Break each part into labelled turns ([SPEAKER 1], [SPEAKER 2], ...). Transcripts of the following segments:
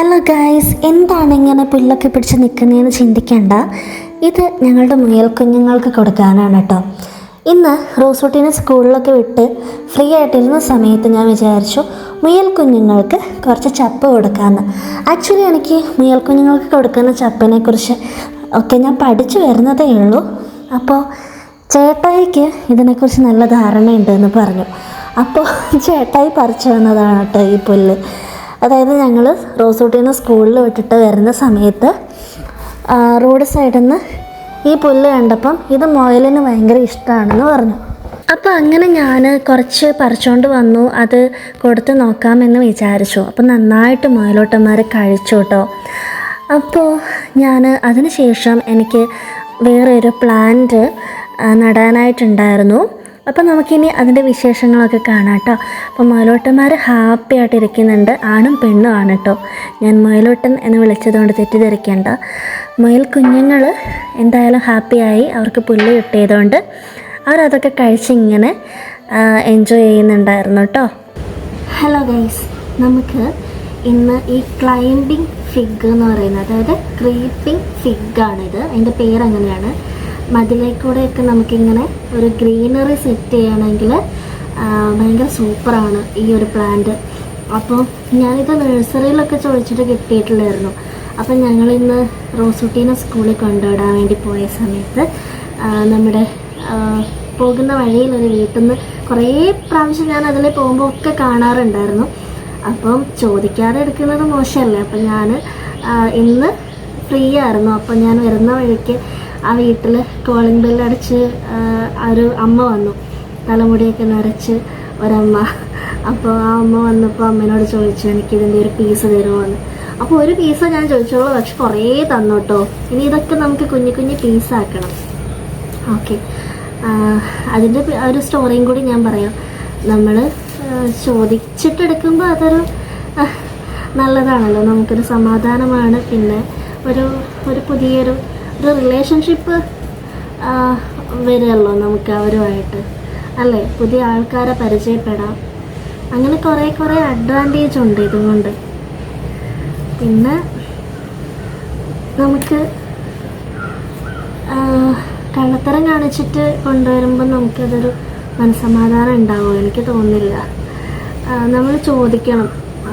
[SPEAKER 1] Hello guys എന്താണ് ഇങ്ങനെ പുല്ലൊക്കെ പിടിച്ച് നിൽക്കുന്നതെന്ന് ചിന്തിക്കേണ്ട. ഇത് ഞങ്ങളുടെ മുയൽ കുഞ്ഞുങ്ങൾക്ക് കൊടുക്കാനാണ് കേട്ടോ. ഇന്ന് റോസൂട്ടിനെ സ്കൂളിലൊക്കെ വിട്ട് ഫ്രീ ആയിട്ടിരുന്ന സമയത്ത് ഞാൻ വിചാരിച്ചു മുയൽ കുഞ്ഞുങ്ങൾക്ക് കുറച്ച് ചപ്പ് കൊടുക്കാമെന്ന് ആക്ച്വലി എനിക്ക് മുയൽ കുഞ്ഞുങ്ങൾക്ക് കൊടുക്കുന്ന ചപ്പിനെക്കുറിച്ച് ഒക്കെ ഞാൻ പഠിച്ചു വരുന്നതേ ഉള്ളൂ. അപ്പോൾ ചേട്ടായിക്ക് ഇതിനെക്കുറിച്ച് നല്ല ധാരണയുണ്ടെന്ന് പറഞ്ഞു. അപ്പോൾ ചേട്ടായി പറിച്ചു വന്നതാണ് കേട്ടോ ഈ പുല്ല്. അതായത് ഞങ്ങൾ റോസൂട്ടിന്ന് സ്കൂളിൽ വിട്ടിട്ട് വരുന്ന സമയത്ത് റോഡ് സൈഡിൽ നിന്ന് ഈ പുല്ല് കണ്ടപ്പം ഇത് മുയലിന് ഭയങ്കര ഇഷ്ടമാണെന്ന് പറഞ്ഞു. അപ്പോൾ അങ്ങനെ ഞാൻ കുറച്ച് പറിച്ചുകൊണ്ട് വന്നു അത് കൊടുത്ത് നോക്കാമെന്ന് വിചാരിച്ചു. അപ്പോൾ നന്നായിട്ട് മുയലോട്ടന്മാർ കഴിച്ചു കേട്ടോ. അപ്പോൾ ഞാൻ അതിന് ശേഷം എനിക്ക് വേറൊരു പ്ലാന്റ് നടാനായിട്ടുണ്ടായിരുന്നു. അപ്പോൾ നമുക്കിനി അതിന്റെ വിശേഷങ്ങളൊക്കെ കാണാം കേട്ടോ. അപ്പം മുയലോട്ടന്മാർ ഹാപ്പി ആയിട്ട് ഇരിക്കുന്നുണ്ട് ആണും പെണ്ണും ആണ് കേട്ടോ. ഞാൻ മുയലോട്ടൻ എന്ന് വിളിച്ചതുകൊണ്ട് തെറ്റിദ്ധരിക്കേണ്ട. മുയൽ കുഞ്ഞുങ്ങൾ എന്തായാലും ഹാപ്പിയായി അവർക്ക് പുല്ല് കിട്ടിയതുകൊണ്ട് അവരതൊക്കെ കഴിച്ചിങ്ങനെ എൻജോയ് ചെയ്യുന്നുണ്ടായിരുന്നു കേട്ടോ. ഹലോ ഗൈസ് നമുക്ക് ഇന്ന് ഈ ക്ലൈംബിംഗ് ഫിഗ് എന്ന് പറയുന്നത് അതായത് ക്രീപ്പിംഗ് ഫിഗ് ആണിത്. അതിന്റെ പേര് അങ്ങനെയാണ്. മതിലേക്കൂടെയൊക്കെ നമുക്കിങ്ങനെ ഒരു ഗ്രീനറി സെറ്റ് ചെയ്യണമെങ്കിൽ ഭയങ്കര സൂപ്പറാണ് ഈ ഒരു പ്ലാന്റ്. അപ്പോൾ ഞാനിത് നഴ്സറിയിലൊക്കെ ചോദിച്ചിട്ട് കിട്ടിയിട്ടില്ലായിരുന്നു അപ്പം ഞങ്ങളിന്ന് റോസുട്ടീനെ സ്കൂളിൽ കൊണ്ടുവിടാൻ വേണ്ടി പോയ സമയത്ത് നമ്മുടെ പോകുന്ന വഴിയിൽ ഒരു വീട്ടിൽ നിന്ന് കുറേ പ്രാവശ്യം ഞാൻ അതിൽ പോകുമ്പോൾ ഒക്കെ കാണാറുണ്ടായിരുന്നു. അപ്പം ചോദിക്കാതെ എടുക്കുന്നത് മോശമല്ലേ? അപ്പം ഞാൻ ഇന്ന് ഫ്രീ ആയിരുന്നു. അപ്പം ഞാൻ വരുന്ന വഴിക്ക് ആ വീട്ടിൽ കോളിംഗ് ബെല്ലടിച്ച് ഒരു അമ്മ വന്നു. തലമുടിയൊക്കെ നിറച്ച് ഒരമ്മ. അപ്പോൾ ആ അമ്മ വന്നപ്പോൾ അമ്മേനോട് ചോദിച്ചു എനിക്ക് ഇതിന്റെ ഒരു പീസ് തരുമോ എന്ന് അപ്പോൾ ഒരു പീസ് ഞാൻ ചോദിച്ചോളൂ പക്ഷെ കുറേ തന്നു കേട്ടോ ഇനി ഇതൊക്കെ നമുക്ക് കുഞ്ഞു കുഞ്ഞു പീസാക്കണം ഓക്കെ അതിന്റെ ഒരു സ്റ്റോറിയും കൂടി ഞാൻ പറയാം. നമ്മൾ ചോദിച്ചിട്ടെടുക്കുമ്പോൾ അതൊരു നല്ലതാണല്ലോ. നമുക്കൊരു സമാധാനമാണ്. പിന്നെ ഒരു ഒരു പുതിയൊരു ഒരു റിലേഷൻഷിപ്പ് വരുമല്ലോ നമുക്ക് അവരുമായിട്ട്. അല്ലേ? പുതിയ ആൾക്കാരെ പരിചയപ്പെടാം. അങ്ങനെ കുറേ കുറേ അഡ്വാന്റേജ് ഉണ്ട് ഇതുകൊണ്ട്. പിന്നെ നമുക്ക് കള്ളത്തരം കാണിച്ചിട്ട് കൊണ്ടുവരുമ്പോൾ നമുക്കതൊരു മനസമാധാനം ഉണ്ടാവും എനിക്ക് തോന്നുന്നില്ല. നമ്മൾ ചോദിക്കണം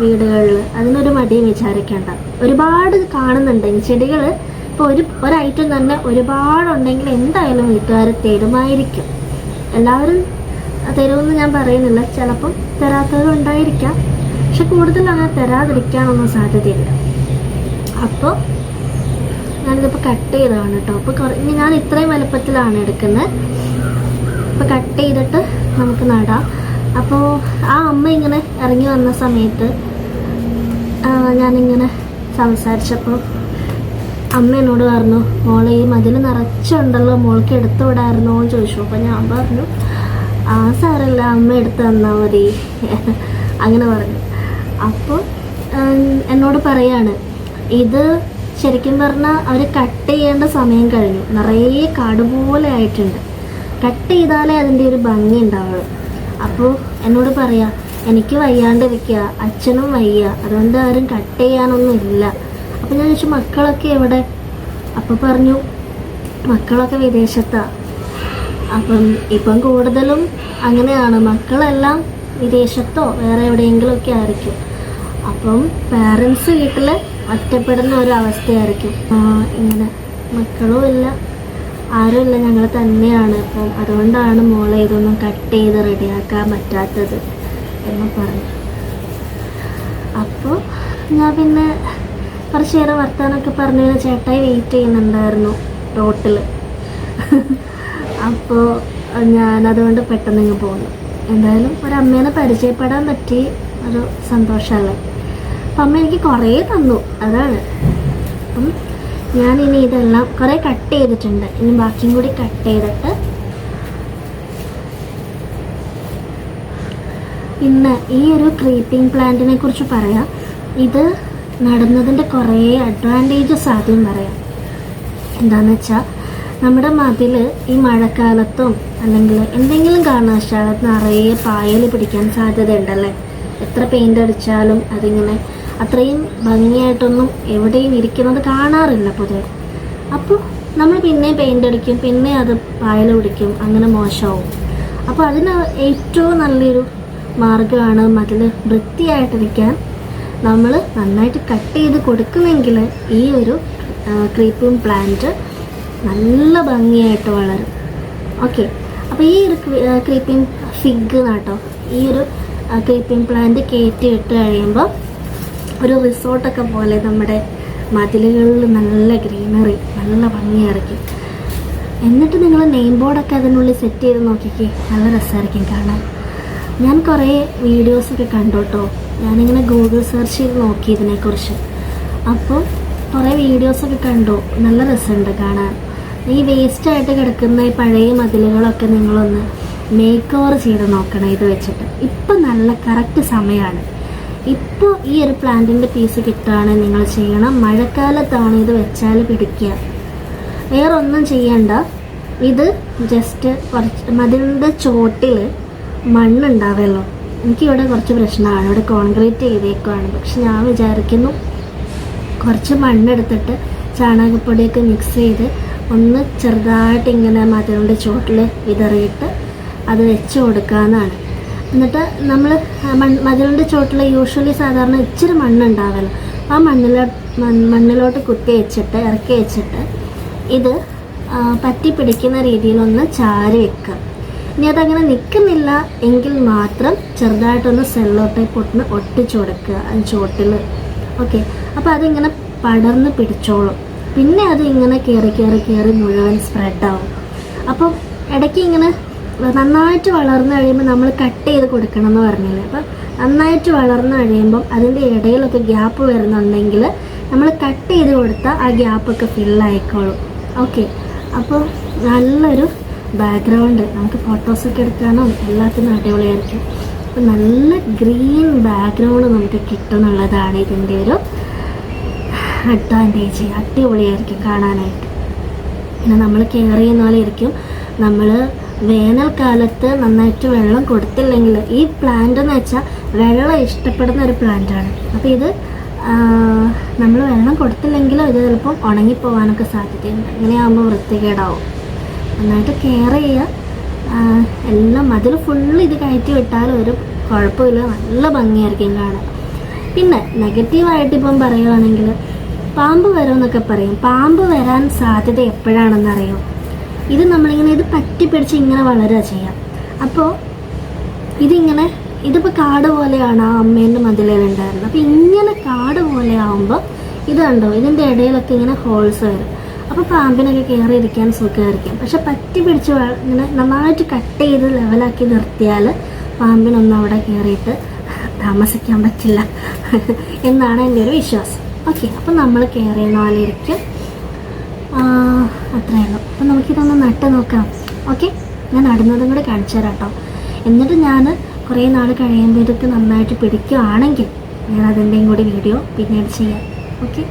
[SPEAKER 1] വീടുകളിൽ അതിനൊരു മടിയും വിചാരിക്കേണ്ട. ഒരുപാട് കാണുന്നുണ്ട്. ചെടികൾ ഇപ്പോൾ ഒരു ഒരു ഐറ്റം തന്നെ ഒരുപാടുണ്ടെങ്കിൽ എന്തായാലും വീട്ടുകാർ തരുമായിരിക്കും. എല്ലാവരും തരുമെന്ന് ഞാൻ പറയുന്നില്ല. ചിലപ്പം തരാത്തവരും ഉണ്ടായിരിക്കാം. പക്ഷെ കൂടുതൽ അങ്ങനെ തരാതിരിക്കാനൊന്നും സാധ്യതയില്ല. അപ്പോൾ ഞാനിതിപ്പോൾ കട്ട് ചെയ്തതാണ് കേട്ടോ അപ്പോൾ കുറേ ഞാൻ ഇത്രയും വലുപ്പത്തിലാണ് എടുക്കുന്നത്. അപ്പോൾ കട്ട് ചെയ്തിട്ട് നമുക്ക് നടാം. അപ്പോൾ ആ അമ്മ ഇങ്ങനെ ഇറങ്ങി വന്ന സമയത്ത് ഞാനിങ്ങനെ സംസാരിച്ചപ്പോൾ അമ്മ എന്നോട് പറഞ്ഞു മോളെ ഈ മതിൽ നിറച്ചുണ്ടല്ലോ മോൾക്ക് എടുത്തു വിടായിരുന്നോ എന്ന് ചോദിച്ചു. അപ്പോൾ ഞാൻ പറഞ്ഞു ആ സാറല്ല അമ്മ എടുത്ത് തന്നാൽ മതി. അങ്ങനെ പറഞ്ഞു. അപ്പോൾ എന്നോട് പറയാണ് ഇത് ശരിക്കും പറഞ്ഞാൽ അവർ കട്ട് ചെയ്യേണ്ട സമയം കഴിഞ്ഞു. നിറയെ കാട് പോലെ ആയിട്ടുണ്ട്. കട്ട് ചെയ്താലേ അതിന്റെ ഒരു ഭംഗി ഉണ്ടാവുള്ളൂ. അപ്പോൾ എന്നോട് പറയാ എനിക്ക് വയ്യാണ്ടിരിക്കുക അച്ഛനും വയ്യ. അതുകൊണ്ട് ആരും കട്ട് ചെയ്യാനൊന്നും ഇല്ല. അപ്പോൾ ഞാൻ ചോദിച്ചു മക്കളൊക്കെ എവിടെ? അപ്പോൾ പറഞ്ഞു മക്കളൊക്കെ വിദേശത്താണ് അപ്പം ഇപ്പം കൂടുതലും അങ്ങനെയാണ്. മക്കളെല്ലാം വിദേശത്തോ വേറെ എവിടെയെങ്കിലും ഒക്കെ ആയിരിക്കും. അപ്പം പാരൻസ് വീട്ടിൽ ഒറ്റപ്പെടുന്ന ഒരു അവസ്ഥയായിരിക്കും ഇങ്ങനെ മക്കളും ഇല്ല. ആരുമില്ല ഞങ്ങൾ തന്നെയാണ്. അപ്പം അതുകൊണ്ടാണ് മോളെ ഇതൊന്നും കട്ട് ചെയ്ത് റെഡിയാക്കാൻ പറ്റാത്തത് എന്ന് പറഞ്ഞു. അപ്പോൾ ഞാൻ പിന്നെ കുറച്ച് നേരം വർത്താനൊക്കെ പറഞ്ഞു ചേട്ടായി വെയിറ്റ് ചെയ്യുന്നുണ്ടായിരുന്നു റോട്ടിൽ അപ്പോൾ ഞാനതുകൊണ്ട് പെട്ടെന്ന് ഇങ്ങ് പോന്നു. എന്തായാലും ഒരു അമ്മേനെ പരിചയപ്പെടാൻ പറ്റി. ഒരു സന്തോഷമല്ലേ? അപ്പം അമ്മ എനിക്ക് കുറേ തന്നു. അതാണ്. അപ്പം ഞാനിനി ഇതെല്ലാം കുറേ കട്ട് ചെയ്തിട്ടുണ്ട്. ഇനി ബാക്കിയും കൂടി കട്ട് ചെയ്തിട്ട് പിന്നെ ഈ ഒരു ക്രീപ്പിംഗ് പ്ലാന്റിനെ കുറിച്ച് പറയാം. ഇത് നടുന്നതിന്റെ കുറേ അഡ്വാന്റേജസ് ആദ്യം പറയാം. എന്താണെന്ന് വെച്ചാൽ നമ്മുടെ മതിൽ ഈ മഴക്കാലത്തും അല്ലെങ്കിൽ എന്തെങ്കിലും കാരണവശാലത്ത് നിറയെ പായൽ പിടിക്കാൻ സാധ്യതയുണ്ടല്ലേ? എത്ര പെയിന്റ് അടിച്ചാലും അതിങ്ങനെ അത്രയും ഭംഗിയായിട്ടൊന്നും എവിടെയും ഇരിക്കുന്നത് കാണാറില്ല പൊതുവെ. അപ്പോൾ നമ്മൾ പിന്നെ പെയിന്റ് അടിക്കും പിന്നെ അത് പായൽ പിടിക്കും അങ്ങനെ മോശമാവും. അപ്പോൾ അതിന് ഏറ്റവും നല്ലൊരു മാർഗമാണ് മതിൽ വൃത്തിയായിട്ടിരിക്കാൻ നമ്മൾ നന്നായിട്ട് കട്ട് ചെയ്ത് കൊടുക്കുമെങ്കിൽ ഈ ഒരു ക്രീപ്പിംഗ് പ്ലാന്റ് നല്ല ഭംഗിയായിട്ട് വളരും. ഓക്കെ അപ്പോൾ ഈ ഒരു ക്രീപ്പിംഗ് ഫിഗ് നാട്ടോ ഈ ഒരു ക്രീപ്പിംഗ് പ്ലാന്റ് കയറ്റി ഇട്ട് കഴിയുമ്പോൾ ഒരു റിസോർട്ടൊക്കെ പോലെ നമ്മുടെ മതിലുകളിൽ നല്ല ഗ്രീനറി നല്ല ഭംഗിയായിരിക്കും എന്നിട്ട് നിങ്ങൾ നെയിം ബോർഡൊക്കെ അതിനുള്ളിൽ സെറ്റ് ചെയ്ത് നോക്കിക്കേ നല്ല രസമായിരിക്കും കാണാൻ. ഞാൻ കുറേ വീഡിയോസൊക്കെ കണ്ടോട്ടോ ഞാനിങ്ങനെ ഗൂഗിൾ സെർച്ച് ചെയ്ത് നോക്കി ഇതിനെക്കുറിച്ച് അപ്പോൾ കുറേ വീഡിയോസൊക്കെ കണ്ടു. നല്ല രസമുണ്ട് കാണാൻ. ഈ വേസ്റ്റായിട്ട് കിടക്കുന്ന ഈ പഴയ മതിലുകളൊക്കെ നിങ്ങളൊന്ന് മേക്ക് ഓവർ ചെയ്ത് നോക്കണം ഇത് വെച്ചിട്ട്. ഇപ്പം നല്ല കറക്റ്റ് സമയമാണ് ഇപ്പോൾ ഈ ഒരു പ്ലാന്റിന്റെ പീസ് കിട്ടുകയാണെങ്കിൽ നിങ്ങൾ ചെയ്യണം. മഴക്കാലത്താണ് ഇത് വെച്ചാൽ പിടിക്കുക. വേറെ ഒന്നും ചെയ്യണ്ട. ഇത് ജസ്റ്റ് കുറച്ച് മതിലിന്റെ ചോട്ടിൽ മണ്ണുണ്ടാവുമല്ലോ എനിക്കിവിടെ കുറച്ച് പ്രശ്നമാണ്. ഇവിടെ കോൺക്രീറ്റ് ചെയ്തേക്കുവാണ്. പക്ഷെ ഞാൻ വിചാരിക്കുന്നു കുറച്ച് മണ്ണെടുത്തിട്ട് ചാണകപ്പൊടിയൊക്കെ മിക്സ് ചെയ്ത് ഒന്ന് ചെറുതായിട്ട് ഇങ്ങനെ മതിലിന്റെ ചോട്ടിൽ വിതറിയിട്ട് അത് വെച്ച് കൊടുക്കാമെന്നാണ് എന്നിട്ട് നമ്മൾ മതിലിന്റെ ചോട്ടിൽ യൂഷ്വലി സാധാരണ ഇച്ചിരി മണ്ണുണ്ടാവല്ലോ. ആ മണ്ണിലോ മണ്ണിലോട്ട് കുത്തി വെച്ചിട്ട് ഇറക്കി വെച്ചിട്ട് ഇത് പറ്റി പിടിക്കുന്ന രീതിയിലൊന്ന് ചാരി വെക്കുക. ഇനി അതങ്ങനെ നിൽക്കുന്നില്ല എങ്കിൽ മാത്രം ചെറുതായിട്ടൊന്ന് സെല്ലോ ടൈപ്പ് ഒട്ടിന് ഒട്ടിച്ചു കൊടുക്കുക. അത് ചോട്ടിൽ ഓക്കെ. അപ്പോൾ അതിങ്ങനെ പടർന്ന് പിടിച്ചോളും. പിന്നെ അത് ഇങ്ങനെ കയറി കയറി കയറി മുഴുവൻ സ്പ്രെഡാവും. അപ്പം ഇടയ്ക്ക് ഇങ്ങനെ നന്നായിട്ട് വളർന്നു കഴിയുമ്പോൾ നമ്മൾ കട്ട് ചെയ്ത് കൊടുക്കണം എന്ന് പറഞ്ഞില്ലേ? അപ്പം നന്നായിട്ട് വളർന്നു കഴിയുമ്പം അതിന്റെ ഇടയിലൊക്കെ ഗ്യാപ്പ് വരുന്നുണ്ടെങ്കിൽ നമ്മൾ കട്ട് ചെയ്ത് കൊടുത്താൽ ആ ഗ്യാപ്പൊക്കെ ഫില്ലായിക്കോളും ഓക്കെ. അപ്പോൾ നല്ലൊരു ബാക്ക്ഗ്രൗണ്ട് നമുക്ക് ഫോട്ടോസൊക്കെ എടുക്കാനും എല്ലാത്തിനും അടിപൊളിയായിരിക്കും. അപ്പം നല്ല ഗ്രീൻ ബാക്ക്ഗ്രൗണ്ട് നമുക്ക് കിട്ടുന്നുള്ളതാണ് ഇതിന്റെ ഒരു അഡ്വാന്റേജ് അടിപൊളിയായിരിക്കും കാണാനായിട്ട്. പിന്നെ നമ്മൾ കെയർ ചെയ്യുന്ന പോലെ ഇരിക്കും. നമ്മൾ വേനൽക്കാലത്ത് നന്നായിട്ട് വെള്ളം കൊടുത്തില്ലെങ്കിൽ ഈ പ്ലാന്റ് എന്ന് വെച്ചാൽ വെള്ളം ഇഷ്ടപ്പെടുന്ന ഒരു പ്ലാന്റാണ് അപ്പോൾ ഇത് നമ്മൾ വെള്ളം കൊടുത്തില്ലെങ്കിലും ഇത് ചിലപ്പം ഉണങ്ങിപ്പോവാനൊക്കെ സാധ്യതയുണ്ട്. ഇങ്ങനെയാകുമ്പോൾ വൃത്തികേടാവും. നന്നായിട്ട് കെയർ ചെയ്യുക എല്ലാം അതിൽ ഫുള്ള് ഇത് കയറ്റി വിട്ടാലും ഒരു കുഴപ്പമില്ല. നല്ല ഭംഗിയായിരിക്കും കാണാൻ. പിന്നെ നെഗറ്റീവായിട്ട് ഇപ്പം പറയുവാണെങ്കിൽ പാമ്പ് വരുമെന്നൊക്കെ പറയും. പാമ്പ് വരാൻ സാധ്യത എപ്പോഴാണെന്നറിയോ ഇത് നമ്മളിങ്ങനെ ഇത് പറ്റിപ്പിടിച്ച് ഇങ്ങനെ വളരുക ചെയ്യാം. അപ്പോൾ ഇതിങ്ങനെ ഇതിപ്പോൾ കാട് പോലെയാണ് ആ അമ്മേന്റെ മതിലേലുണ്ടായിരുന്നത് അപ്പോൾ ഇങ്ങനെ കാട് പോലെ ആകുമ്പോൾ ഇത് കണ്ടോ? ഇതിന്റെ ഇടയിലൊക്കെ ഇങ്ങനെ ഹോൾസ് വരും. അപ്പോൾ പാമ്പിനൊക്കെ കയറി ഇരിക്കാൻ സുഖമായിരിക്കും. പക്ഷെ പറ്റി പിടിച്ച് ഇങ്ങനെ നന്നായിട്ട് കട്ട് ചെയ്ത് ലെവലാക്കി നിർത്തിയാൽ പാമ്പിനൊന്നും അവിടെ കയറിയിട്ട് താമസിക്കാൻ പറ്റില്ല എന്നാണ് എന്റെ ഒരു വിശ്വാസം. ഓക്കെ അപ്പോൾ നമ്മൾ കെയർ പോലെ ഇരിക്കും. അത്രയുള്ളൂ അപ്പം നമുക്കിതൊന്ന് നട്ട് നോക്കാം. ഓക്കെ ഞാൻ നടുന്നതും കൂടെ കാണിച്ചു തരാം കേട്ടോ. എന്നിട്ട് ഞാൻ കുറേ നാൾ കഴിയുമ്പോൾ ഇതൊക്കെ നന്നായിട്ട് പിടിക്കുകയാണെങ്കിൽ ഞാൻ അതിന്റെയും കൂടി വീഡിയോ പിന്നീട് ചെയ്യാം. ഓക്കെ?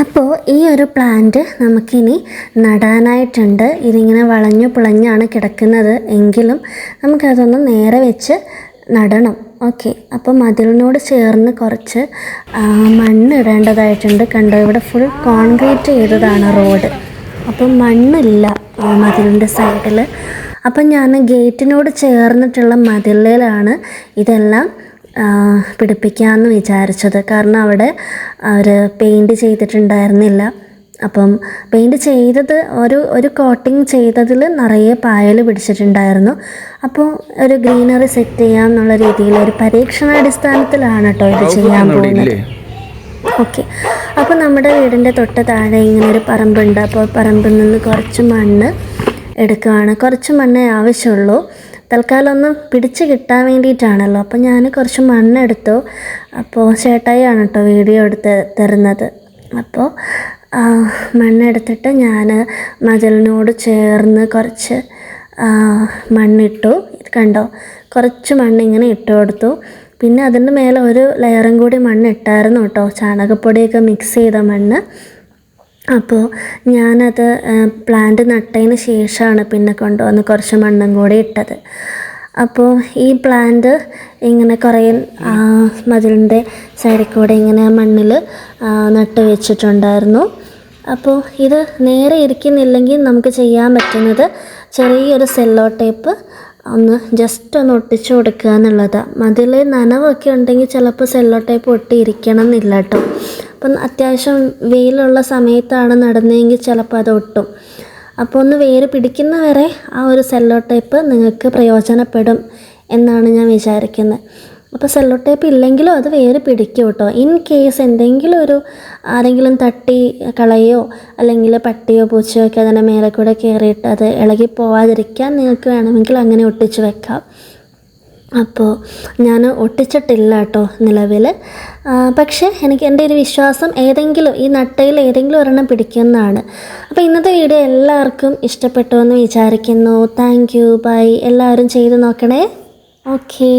[SPEAKER 1] അപ്പോൾ ഈ ഒരു പ്ലാന്റ് നമുക്കിനി നടാനായിട്ടുണ്ട്. ഇതിങ്ങനെ വളഞ്ഞു പുളഞ്ഞാണ് കിടക്കുന്നത്. എങ്കിലും നമുക്കതൊന്ന് നേരെ വെച്ച് നടണം. ഓക്കെ. അപ്പോൾ മതിലിനോട് ചേർന്ന് കുറച്ച് മണ്ണ് ഇടേണ്ടതായിട്ടുണ്ട്. കണ്ടോ? ഇവിടെ ഫുൾ കോൺക്രീറ്റ് ചെയ്തതാണ് റോഡ് അപ്പം മണ്ണില്ല മതിലിന്റെ സൈഡിൽ അപ്പം ഞാൻ ഗേറ്റിനോട് ചേർന്നിട്ടുള്ള മതിലിലാണ് ഇതെല്ലാം പിടിപ്പിക്കാമെന്ന് വിചാരിച്ചത്. കാരണം അവിടെ അവർ പെയിന്റ് ചെയ്തിട്ടുണ്ടായിരുന്നില്ല. അപ്പം പെയിന്റ് ചെയ്തത് ഒരു ഒരു കോട്ടിങ് ചെയ്തതിൽ നിറയെ പായൽ പിടിച്ചിട്ടുണ്ടായിരുന്നു. അപ്പോൾ ഒരു ഗ്രീനറി സെറ്റ് ചെയ്യാം എന്നുള്ള രീതിയിൽ ഒരു പരീക്ഷണാടിസ്ഥാനത്തിലാണ് കേട്ടോ ഇത് ചെയ്യാൻ പോകുന്നത്. ഓക്കെ. അപ്പോൾ നമ്മുടെ വീടിന്റെ തൊട്ട് താഴെ ഇങ്ങനെ ഒരു പറമ്പുണ്ട്. അപ്പോൾ പറമ്പിൽ നിന്ന് കുറച്ച് മണ്ണ് എടുക്കുകയാണ് കുറച്ച് മണ്ണേ ആവശ്യമുള്ളൂ. തൽക്കാലം ഒന്ന് പിടിച്ച് കിട്ടാൻ വേണ്ടിയിട്ടാണല്ലോ. അപ്പോൾ ഞാൻ കുറച്ച് മണ്ണെടുത്തു അപ്പോൾ ചേട്ടായിയാണ് കേട്ടോ വീഡിയോ എടുത്ത് തരുന്നത്. അപ്പോൾ മണ്ണെടുത്തിട്ട് ഞാൻ മജലിനോട് ചേർന്ന് കുറച്ച് മണ്ണിട്ടു. ഇത് കണ്ടോ? കുറച്ച് മണ്ണിങ്ങനെ ഇട്ട് കൊടുത്തു. പിന്നെ അതിന്റെ മേലെ ഒരു ലെയറും കൂടി മണ്ണ് ഇട്ടായിരുന്നു കേട്ടോ. ചാണകപ്പൊടിയൊക്കെ മിക്സ് ചെയ്ത മണ്ണ്. അപ്പോൾ ഞാനത് പ്ലാന്റ് നട്ടതിന് ശേഷമാണ് പിന്നെ കൊണ്ടുവന്ന് കുറച്ച് മണ്ണും കൂടി ഇട്ടത്. അപ്പോൾ ഈ പ്ലാന്റ് ഇങ്ങനെ കുറേ മതിലിന്റെ സൈഡിൽ കൂടെ ഇങ്ങനെ മണ്ണിൽ നട്ട് വെച്ചിട്ടുണ്ടായിരുന്നു. അപ്പോൾ ഇത് നേരെ ഇരിക്കുന്നില്ലെങ്കിൽ നമുക്ക് ചെയ്യാൻ പറ്റുന്നത് ചെറിയൊരു സെല്ലോ ടേപ്പ് ഒന്ന് ജസ്റ്റ് ഒന്ന് ഒട്ടിച്ചു കൊടുക്കുക എന്നുള്ളതാണ്. മതിൽ നനവൊക്കെ ഉണ്ടെങ്കിൽ ചിലപ്പോൾ സെല്ലോ ടേപ്പ് ഒട്ടിയിരിക്കണം എന്നില്ല കേട്ടോ. അപ്പം അത്യാവശ്യം വെയിലുള്ള സമയത്താണ് നടന്നതെങ്കിൽ ചിലപ്പോൾ അത് ഒട്ടും. അപ്പോൾ ഒന്ന് വേര് പിടിക്കുന്ന വരെ ആ ഒരു സെല്ലോ ടേപ്പ് നിങ്ങൾക്ക് പ്രയോജനപ്പെടും എന്നാണ് ഞാൻ വിചാരിക്കുന്നത്. അപ്പോൾ സെല്ലോ ടേപ്പ് ഇല്ലെങ്കിലും അത് വേര് പിടിക്കും കേട്ടോ. ഇൻ കേസ് എന്തെങ്കിലും ഒരു ആരെങ്കിലും തട്ടി കളയോ അല്ലെങ്കിൽ പട്ടിയോ പൂച്ചയോ ഒക്കെ അതിന്റെ മേലെ കൂടെ കയറിയിട്ട് അത് ഇളകി പോവാതിരിക്കാൻ നിങ്ങൾക്ക് വേണമെങ്കിൽ അങ്ങനെ ഒട്ടിച്ച് വെക്കാം. അപ്പോൾ ഞാൻ ഒട്ടിച്ചിട്ടില്ല കേട്ടോ നിലവിൽ പക്ഷേ എനിക്ക് എന്റെ ഒരു വിശ്വാസം ഏതെങ്കിലും ഈ നട്ടയിൽ ഏതെങ്കിലും ഒരെണ്ണം പിടിക്കുന്നതാണ്. അപ്പോൾ ഇന്നത്തെ വീഡിയോ എല്ലാവർക്കും ഇഷ്ടപ്പെട്ടു എന്ന് വിചാരിക്കുന്നു. Thank you. ബൈ. എല്ലാവരും ചെയ്ത് നോക്കണേ. ഓക്കേ.